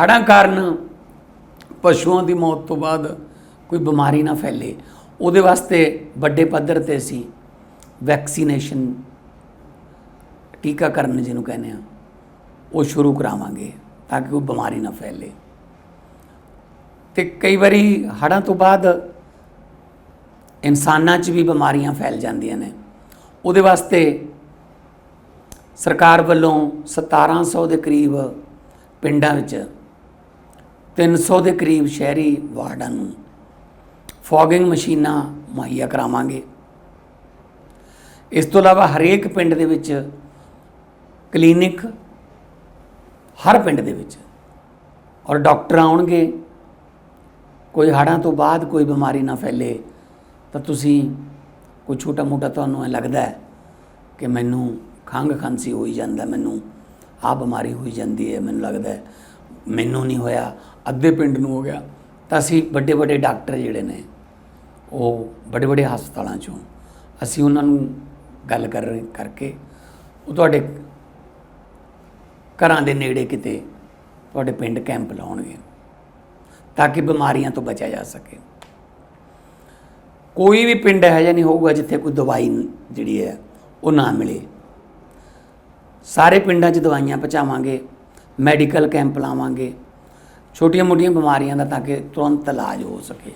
ਹੜ੍ਹਾਂ ਕਾਰਨ ਪਸ਼ੂਆਂ ਦੀ ਮੌਤ ਤੋਂ ਬਾਅਦ ਕੋਈ ਬਿਮਾਰੀ ਨਾ ਫੈਲੇ। ਉਹਦੇ ਵਾਸਤੇ ਵੱਡੇ ਪੱਧਰ ਤੇ ਅਸੀਂ ਵੈਕਸੀਨੇਸ਼ਨ ਟੀਕਾਕਰਨ ਜਿਹਨੂੰ ਕਹਿੰਦੇ ਆ ਉਹ ਸ਼ੁਰੂ ਕਰਾਵਾਂਗੇ ਤਾਂ ਕਿ ਕੋਈ ਬਿਮਾਰੀ ਨਾ ਫੈਲੇ। ਤੇ ਕਈ ਵਾਰੀ ਹੜ੍ਹਾਂ ਤੋਂ ਬਾਅਦ ਇਨਸਾਨਾਂ 'ਚ ਵੀ ਬਿਮਾਰੀਆਂ ਫੈਲ ਜਾਂਦੀਆਂ ਨੇ। ਉਹਦੇ ਵਾਸਤੇ ਸਰਕਾਰ ਵੱਲੋਂ 1700 ਦੇ ਕਰੀਬ ਪਿੰਡਾਂ ਵਿੱਚ 300 ਦੇ ਕਰੀਬ ਸ਼ਹਿਰੀ ਵਾਰਡਾਂ ਨੂੰ ਫੌਗਿੰਗ ਮਸ਼ੀਨਾਂ ਮੁਹੱਈਆ ਕਰਾਵਾਂਗੇ। ਇਸ ਤੋਂ ਇਲਾਵਾ ਹਰੇਕ ਪਿੰਡ ਦੇ ਵਿੱਚ ਕਲੀਨਿਕ ਹਰ ਪਿੰਡ ਦੇ ਵਿੱਚ ਔਰ ਡਾਕਟਰ ਆਉਣਗੇ। ਕੋਈ ਹੜ੍ਹਾਂ ਤੋਂ ਬਾਅਦ ਕੋਈ ਬਿਮਾਰੀ ਨਾ ਫੈਲੇ ਤਾਂ ਤੁਸੀਂ ਕੋਈ ਛੋਟਾ ਮੋਟਾ ਤੁਹਾਨੂੰ ਐ ਲੱਗਦਾ ਹੈ ਕਿ ਮੈਨੂੰ ਖੰਘ ਖਾਂਸੀ ਹੋਈ ਜਾਂਦਾ, ਮੈਨੂੰ ਆ ਬਿਮਾਰੀ ਹੋਈ ਜਾਂਦੀ ਹੈ, ਮੈਨੂੰ ਲੱਗਦਾ ਹੈ ਮੈਨੂੰ ਨਹੀਂ ਹੋਇਆ, ਅੱਧੇ ਪਿੰਡ ਨੂੰ ਹੋ ਗਿਆ। ਤਾਂ ਅਸੀਂ ਵੱਡੇ ਵੱਡੇ ਡਾਕਟਰ ਜਿਹੜੇ ਨੇ, ਉਹ ਵੱਡੇ ਵੱਡੇ ਹਸਪਤਾਲਾਂ ਚੋਂ ਅਸੀਂ ਉਹਨਾਂ ਨੂੰ ਗੱਲ ਕਰ ਰਹੇ, ਕਰਕੇ ਉਹ ਤੁਹਾਡੇ ਘਰਾਂ ਦੇ ਨੇੜੇ ਕਿਤੇ ਤੁਹਾਡੇ ਪਿੰਡ ਕੈਂਪ ਲਾਉਣਗੇ ਤਾਂ ਕਿ ਬਿਮਾਰੀਆਂ ਤੋਂ ਬਚਿਆ ਜਾ ਸਕੇ। ਕੋਈ ਵੀ ਪਿੰਡ ਹੈ ਜਾਂ ਨਹੀਂ ਹੋਊਗਾ ਜਿੱਥੇ ਕੋਈ ਦਵਾਈ ਜਿਹੜੀ ਹੈ ਉਹ ਨਾ ਮਿਲੇ। ਸਾਰੇ ਪਿੰਡਾਂ 'ਚ ਦਵਾਈਆਂ ਪਹੁੰਚਾਵਾਂਗੇ। ਮੈਡੀਕਲ ਕੈਂਪ ਲਾਵਾਂਗੇ। ਛੋਟੀਆਂ ਮੋਟੀਆਂ ਬਿਮਾਰੀਆਂ ਦਾ ਤਾਂ ਕਿ ਤੁਰੰਤ ਇਲਾਜ ਹੋ ਸਕੇ।